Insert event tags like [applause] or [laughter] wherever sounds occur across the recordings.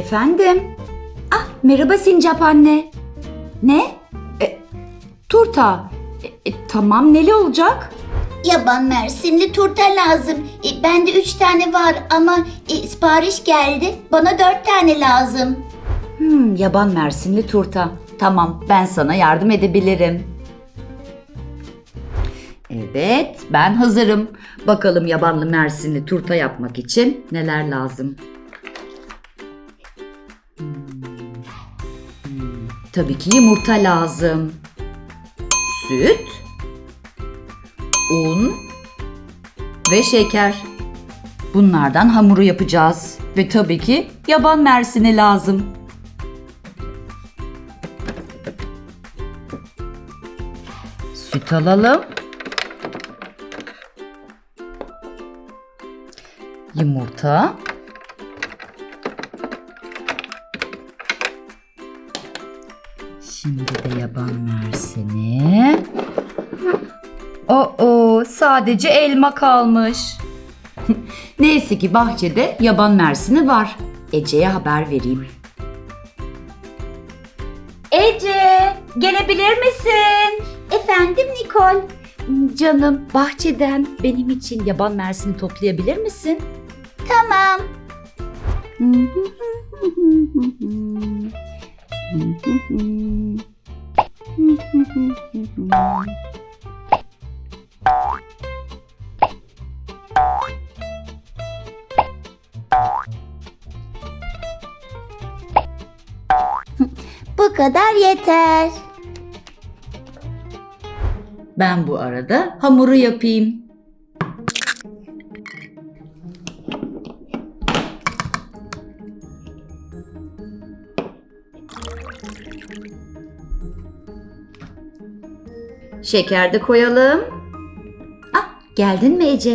Efendim? Ah merhaba Sincap anne. Ne? E, turta. E, e, tamam neli olacak? Yaban mersinli turta lazım. E, bende üç tane var ama e, sipariş geldi. Bana dört tane lazım. Hmm, yaban mersinli turta. Tamam ben sana yardım edebilirim. Evet ben hazırım. Bakalım yabanlı mersinli turta yapmak için neler lazım? Tabii ki yumurta lazım. Süt, un ve şeker. Bunlardan hamuru yapacağız. Ve tabii ki yaban mersini lazım. Süt alalım. Yumurta. Şimdi de yaban mersini. Oo, sadece elma kalmış. [laughs] Neyse ki bahçede yaban mersini var. Ece'ye haber vereyim. Ece, gelebilir misin? Efendim Nikol. Canım, bahçeden benim için yaban mersini toplayabilir misin? Tamam. [laughs] Bu kadar yeter. Ben bu arada hamuru yapayım. Şeker de koyalım. Ah, geldin mi Ece?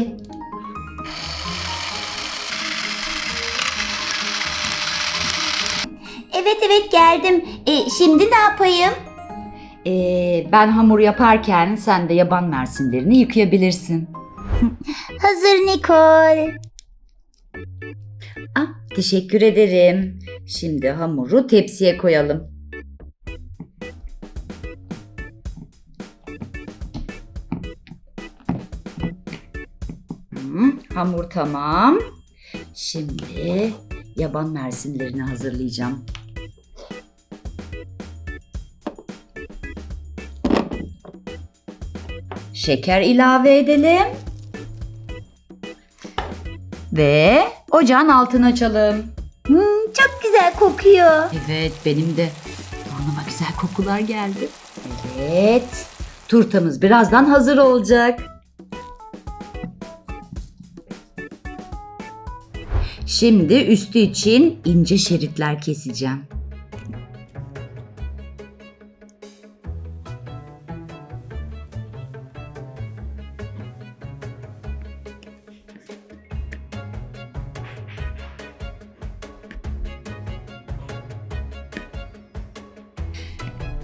Evet evet geldim. E, şimdi ne yapayım? Ee, ben hamur yaparken sen de yaban mersinlerini yıkayabilirsin. [laughs] Hazır Nikol. Ah, teşekkür ederim. Şimdi hamuru tepsiye koyalım. Hamur tamam. Şimdi yaban mersinlerini hazırlayacağım. Şeker ilave edelim. Ve ocağın altını açalım. Hmm, çok güzel kokuyor. Evet benim de burnuma güzel kokular geldi. Evet turtamız birazdan hazır olacak. Şimdi üstü için ince şeritler keseceğim.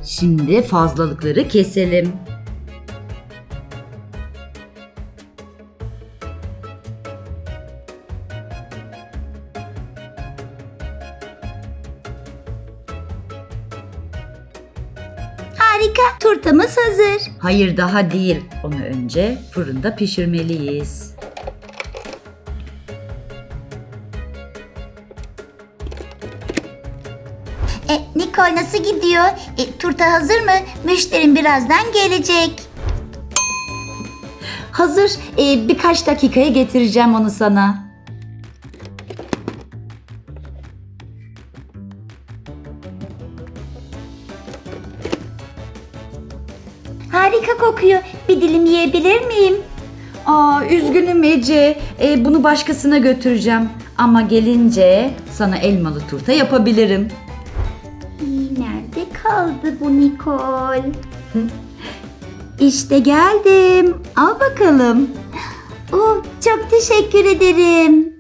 Şimdi fazlalıkları keselim. Harika. Turtamız hazır. Hayır daha değil. Onu önce fırında pişirmeliyiz. E, Nikol nasıl gidiyor? E, turta hazır mı? Müşterim birazdan gelecek. Hazır. Ee, birkaç dakikaya getireceğim onu sana. Harika kokuyor. Bir dilim yiyebilir miyim? Aa üzgünüm Ece. Ee, bunu başkasına götüreceğim. Ama gelince sana elmalı turta yapabilirim. Nerede kaldı bu Nikol? [laughs] işte geldim. Al bakalım. Oh, çok teşekkür ederim.